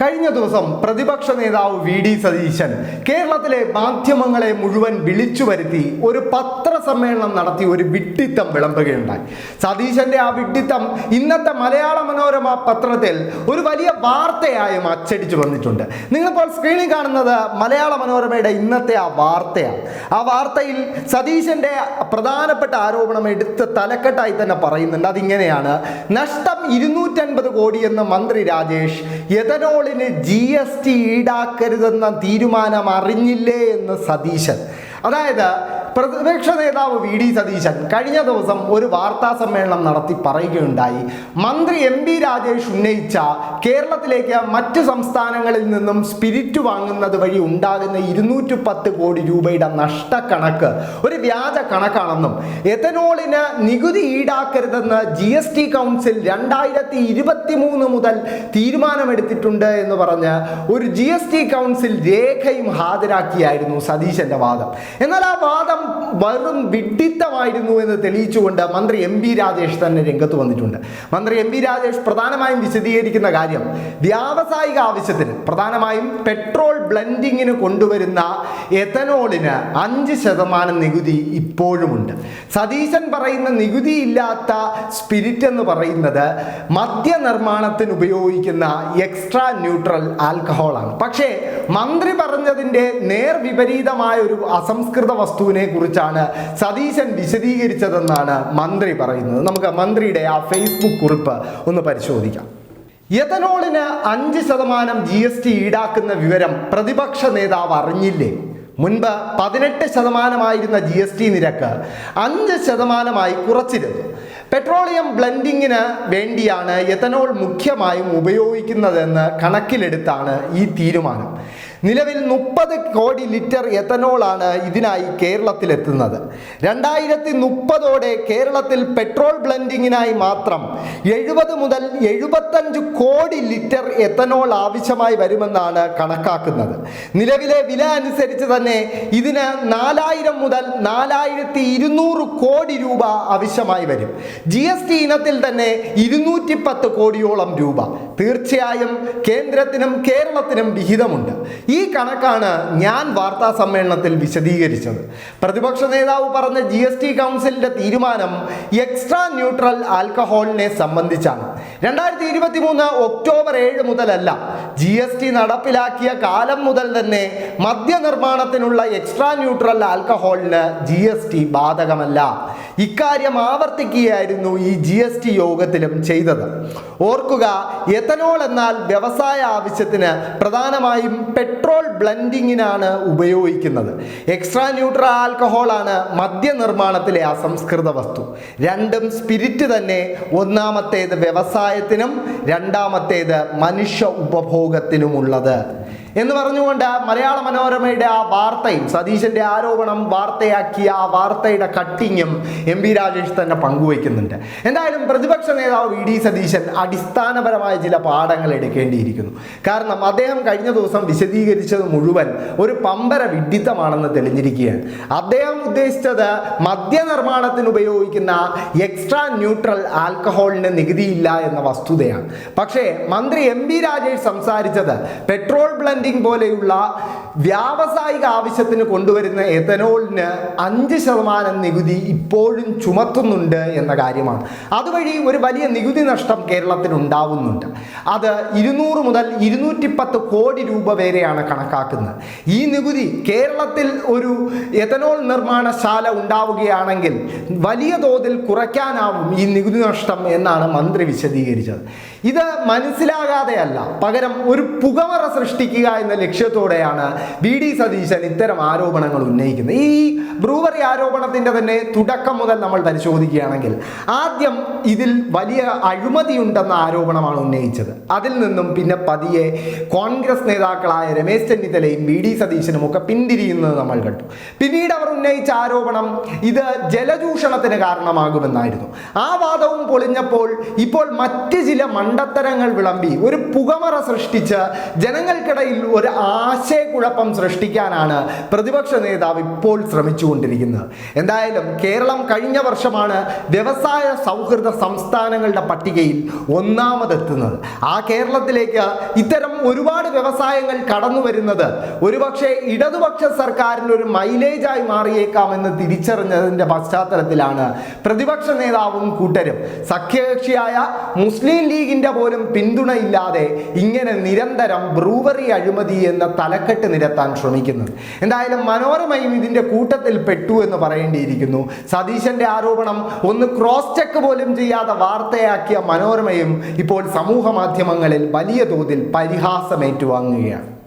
കഴിഞ്ഞ ദിവസം പ്രതിപക്ഷ നേതാവ് വി ഡി സതീശൻ കേരളത്തിലെ മാധ്യമങ്ങളെ മുഴുവൻ വിളിച്ചു വരുത്തി ഒരു പത്രസമ്മേളനം നടത്തി ഒരു വിഡ്ഢിത്തം വിളമ്പുകയുണ്ടായി. സതീശന്റെ ആ വിഡ്ഢിത്തം ഇന്നത്തെ മലയാള മനോരമ പത്രത്തിൽ ഒരു വലിയ വാർത്തയായും അച്ചടിച്ചു വന്നിട്ടുണ്ട്. നിങ്ങളിപ്പോൾ സ്ക്രീനിൽ കാണുന്നത് മലയാള മനോരമയുടെ ഇന്നത്തെ ആ വാർത്തയാണ്. ആ വാർത്തയിൽ സതീശന്റെ പ്രധാനപ്പെട്ട ആരോപണം എടുത്ത് തലക്കെട്ടായി തന്നെ പറയുന്നുണ്ട്. അതിങ്ങനെയാണ് നഷ്ടം ഇരുന്നൂറ്റൻപത് കോടിയെന്ന് മന്ത്രി രാജേഷ് എഥനോളിന് ജി എസ് ടി ഈടാക്കരുതെന്ന തീരുമാനം അറിഞ്ഞില്ലേ എന്ന് സതീശൻ. അതായത് പ്രതിപക്ഷ നേതാവ് വി ഡി സതീശൻ കഴിഞ്ഞ ദിവസം ഒരു വാർത്താ സമ്മേളനം നടത്തി പറയുകയുണ്ടായി. മന്ത്രി എം ബി രാജേഷ് ഉന്നയിച്ച കേരളത്തിലേക്ക് മറ്റ് സംസ്ഥാനങ്ങളിൽ നിന്നും സ്പിരിറ്റ് വാങ്ങുന്നത് വഴി ഉണ്ടാകുന്ന ഇരുന്നൂറ്റി പത്ത് കോടി രൂപയുടെ നഷ്ടക്കണക്ക് ഒരു വ്യാജ കണക്കാണെന്നും എഥനോളിന് നികുതി ഈടാക്കരുതെന്ന് ജി എസ് ടി കൗൺസിൽ രണ്ടായിരത്തി ഇരുപത്തി മൂന്ന് മുതൽ തീരുമാനമെടുത്തിട്ടുണ്ട് എന്ന് പറഞ്ഞ് ഒരു ജി എസ് ടി കൗൺസിൽ രേഖയും ഹാജരാക്കിയായിരുന്നു സതീശന്റെ വാദം. എന്നാൽ ആ വാദം വെറും വിഡ്ഢിത്തമായിരുന്നു എന്ന് തെളിയിച്ചുകൊണ്ട് മന്ത്രി എം പി രാജേഷ് തന്നെ രംഗത്ത് വന്നിട്ടുണ്ട്. മന്ത്രി എം പി രാജേഷ് പ്രധാനമായും വിശദീകരിക്കുന്ന കാര്യം വ്യാവസായിക ആവശ്യത്തിന് പ്രധാനമായും പെട്രോൾ ബ്ലെൻഡിങ്ങിന് കൊണ്ടുവരുന്ന എഥനോളിന് അഞ്ച് ശതമാനം നികുതി ഇപ്പോഴുമുണ്ട്. സതീശൻ പറയുന്ന നികുതി ഇല്ലാത്ത സ്പിരിറ്റ് എന്ന് പറയുന്നത് മദ്യനിർമ്മാണത്തിന് ഉപയോഗിക്കുന്ന എക്സ്ട്രാ ന്യൂട്രൽ ആൽക്കഹോളാണ്. പക്ഷേ മന്ത്രി പറഞ്ഞതിന്റെ നേർ വിപരീതമായ ഒരു അസംസ്കൃത വസ്തുവിനെ കുറിച്ചാണ് സതീശൻ വിശദീകരിച്ചതെന്നാണ് മന്ത്രി പറയുന്നത്. നമുക്ക് മന്ത്രിയുടെ ആ ഫേസ്ബുക്ക് കുറിപ്പ് ഒന്ന് പരിശോധിക്കാം. എഥനോളിന് അഞ്ച് ശതമാനം ജി എസ് ടി ഈടാക്കുന്ന വിവരം പ്രതിപക്ഷ നേതാവ് അറിഞ്ഞില്ലേ? മുൻപ് പതിനെട്ട് ശതമാനമായിരുന്ന ജി എസ് ടി നിരക്ക് അഞ്ച് ശതമാനമായി കുറച്ചിരുന്നു. പെട്രോളിയം ബ്ലെൻഡിങ്ങിന് വേണ്ടിയാണ് എഥനോൾ മുഖ്യമായും ഉപയോഗിക്കുന്നതെന്ന് കണക്കിലെടുത്താണ് ഈ തീരുമാനം. നിലവിൽ മുപ്പത് കോടി ലിറ്റർ എത്തനോളാണ് ഇതിനായി കേരളത്തിലെത്തുന്നത്. രണ്ടായിരത്തി മുപ്പതോടെ കേരളത്തിൽ പെട്രോൾ ബ്ലെൻഡിങ്ങിനായി മാത്രം എഴുപത് മുതൽ എഴുപത്തഞ്ച് കോടി ലിറ്റർ എത്തനോൾ ആവശ്യമായി വരുമെന്നാണ് കണക്കാക്കുന്നത്. നിലവിലെ വില അനുസരിച്ച് തന്നെ ഇതിന് നാലായിരം മുതൽ നാലായിരത്തി ഇരുന്നൂറ് കോടി രൂപ ആവശ്യമായി വരും. ജി എസ് ടി ഇനത്തിൽ തന്നെ ഇരുന്നൂറ്റി പത്ത് കോടിയോളം രൂപ. തീർച്ചയായും കേന്ദ്രത്തിനും കേരളത്തിനും വിഹിതമുണ്ട്. ഈ കണക്കാണ് ഞാൻ വാർത്താ സമ്മേളനത്തിൽ വിശദീകരിച്ചത്. പ്രതിപക്ഷ നേതാവ് പറഞ്ഞ ജി എസ് ടി കൗൺസിലിന്റെ തീരുമാനം എക്സ്ട്രാ ന്യൂട്രൽ ആൽക്കഹോളിനെ സംബന്ധിച്ചാണ്. രണ്ടായിരത്തി ഇരുപത്തി മൂന്ന് ഒക്ടോബർ ഏഴ് മുതലല്ല. ജി എസ് ടി നടപ്പിലാക്കിയ കാലം മുതൽ തന്നെ മദ്യനിർമ്മാണത്തിനുള്ള എക്സ്ട്രാ ന്യൂട്രൽ ആൽക്കഹോളിന് ജി എസ് ടി ബാധകമല്ല. ഇക്കാര്യം ആവർത്തിക്കുകയായിരുന്നു ഈ ജി എസ് ടി യോഗത്തിലും ചെയ്തത്. ഓർക്കുക എത്തനോൾ എന്നാൽ വ്യവസായ ആവശ്യത്തിന് പ്രധാനമായും പെട്രോൾ ബ്ലെൻഡിങ്ങിനാണ് ഉപയോഗിക്കുന്നത്. എക്സ്ട്രാ ന്യൂട്രൽ ആൽക്കഹോളാണ് മദ്യനിർമ്മാണത്തിലെ അസംസ്കൃത വസ്തു. രണ്ടും സ്പിരിറ്റ് തന്നെ ഒന്നാമത്തേത് വ്യവസായത്തിനും രണ്ടാമത്തേത് മനുഷ്യ ഉപഭോഗത്തിനുമുള്ളത്. എന്ന് പറഞ്ഞുകൊണ്ട് മലയാള മനോരമയുടെ ആ വാർത്തയും സതീശന്റെ ആരോപണം വാർത്തയാക്കിയ ആ വാർത്തയുടെ കട്ടിങ്ങും എം പി രാജേഷ് തന്നെ പങ്കുവയ്ക്കുന്നുണ്ട്. എന്തായാലും പ്രതിപക്ഷ നേതാവ് വി ഡി സതീശൻ അടിസ്ഥാനപരമായ ചില പാഠങ്ങൾ എടുക്കേണ്ടിയിരിക്കുന്നു. കാരണം അദ്ദേഹം കഴിഞ്ഞ ദിവസം വിശദീകരിച്ചത് മുഴുവൻ ഒരു പമ്പര വിഡിത്തമാണെന്ന് തെളിഞ്ഞിരിക്കുകയാണ്. അദ്ദേഹം ഉദ്ദേശിച്ചത് മദ്യനിർമ്മാണത്തിന് ഉപയോഗിക്കുന്ന എക്സ്ട്രാ ന്യൂട്രൽ ആൽക്കഹോളിന് നികുതിയില്ല എന്ന വസ്തുതയാണ്. പക്ഷേ മന്ത്രി എം പി രാജേഷ് സംസാരിച്ചത് പെട്രോൾ ബ്ലെൻഡിംഗ് പോലെയുള്ള വ്യാവസായിക ആവശ്യത്തിന് കൊണ്ടുവരുന്ന എഥനോളിന് അഞ്ച് ശതമാനം നികുതി ഇപ്പോഴും ചുമത്തുന്നുണ്ട് എന്ന കാര്യമാണ്. അതുവഴി ഒരു വലിയ നികുതി നഷ്ടം കേരളത്തിൽ ഉണ്ടാവുന്നുണ്ട്. അത് ഇരുന്നൂറ് മുതൽ ഇരുന്നൂറ്റി പത്ത് കോടി രൂപ വരെയാണ് കണക്കാക്കുന്നത്. ഈ നികുതി കേരളത്തിൽ ഒരു എഥനോൾ നിർമ്മാണശാല ഉണ്ടാവുകയാണെങ്കിൽ വലിയ തോതിൽ കുറയ്ക്കാനാവും ഈ നികുതി നഷ്ടം എന്നാണ് മന്ത്രി വിശദീകരിച്ചത്. ഇത് മനസ്സിലാകാതെയല്ല. പകരം ഒരു പുകമറ സൃഷ്ടിക്കുക എന്ന ലക്ഷ്യത്തോടെയാണ് വി ഡി സതീശൻ ഇത്തരം ആരോപണങ്ങൾ ഉന്നയിക്കുന്നത്. ഈ ബ്രൂവറി ആരോപണത്തിന്റെ തന്നെ തുടക്കം മുതൽ നമ്മൾ പരിശോധിക്കുകയാണെങ്കിൽ ആദ്യം ഇതിൽ വലിയ അഴിമതിയുണ്ടെന്ന ആരോപണമാണ് ഉന്നയിച്ചത്. അതിൽ നിന്നും പിന്നെ പതിയെ കോൺഗ്രസ് നേതാക്കളായ രമേശ് ചെന്നിത്തലയും വി ഡി സതീശനും ഒക്കെ പിന്തിരിയുന്നത് നമ്മൾ കണ്ടു. പിന്നീട് അവർ ഉന്നയിച്ച ആരോപണം ഇത് ജലചൂഷണത്തിന് കാരണമാകുമെന്നായിരുന്നു. ആ വാദവും പൊളിഞ്ഞപ്പോൾ ഇപ്പോൾ മറ്റ് ചില മണ്ഡത്തരങ്ങൾ വിളമ്പി ഒരു പുകമറ സൃഷ്ടിച്ച് ജനങ്ങൾക്കിടയിൽ ഒരു ആശയക്കുഴപ്പം കുഴപ്പം സൃഷ്ടിക്കാനാണ് പ്രതിപക്ഷ നേതാവ് ഇപ്പോൾ ശ്രമിച്ചുകൊണ്ടിരിക്കുന്നത്. എന്തായാലും കേരളം കഴിഞ്ഞ വർഷമാണ് വ്യവസായ സൗഹൃദ സംസ്ഥാനങ്ങളുടെ പട്ടികയിൽ ഒന്നാമതെത്തുന്നത്. ആ കേരളത്തിലേക്ക് ഇത്തരം ഒരുപാട് വ്യവസായങ്ങൾ കടന്നു വരുന്നത് ഒരുപക്ഷെ ഇടതുപക്ഷ സർക്കാരിന് ഒരു മൈലേജായി മാറിയേക്കാമെന്ന് തിരിച്ചറിഞ്ഞതിന്റെ പശ്ചാത്തലത്തിലാണ് പ്രതിപക്ഷ നേതാവും കൂട്ടരും. സഖ്യകക്ഷിയായ മുസ്ലിം ലീഗിന്റെ പോലും പിന്തുണയില്ലാതെ ഇങ്ങനെ നിരന്തരം ബ്രൂവറി അഴിമതി എന്ന തലക്കെട്ട് നിരത്താൻ ശ്രമിക്കുന്നു. എന്തായാലും മനോരമയും ഇതിന്റെ കൂട്ടത്തിൽ പെട്ടു എന്ന് പറയേണ്ടിയിരിക്കുന്നു. സതീശന്റെ ആരോപണം ഒന്ന് ക്രോസ് ചെക്ക് പോലും ചെയ്യാതെ വാർത്തയാക്കിയ മനോരമയും ഇപ്പോൾ സമൂഹ മാധ്യമങ്ങളിൽ വലിയ തോതിൽ പരിഹാസം ഏറ്റുവാങ്ങുകയാണ്